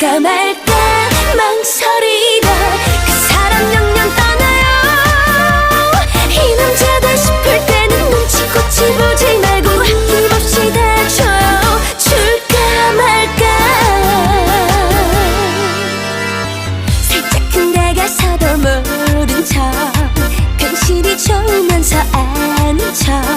할까 말까 망설이다. 그 사람 영영 떠나요. 이 남자다 싶을 때는 눈치코치 보지 말고 아낌 없이 다쳐요. 줄까 말까. 살짝 큰 다가서도 모른 척. 괜시리 좋으면서 아닌 척.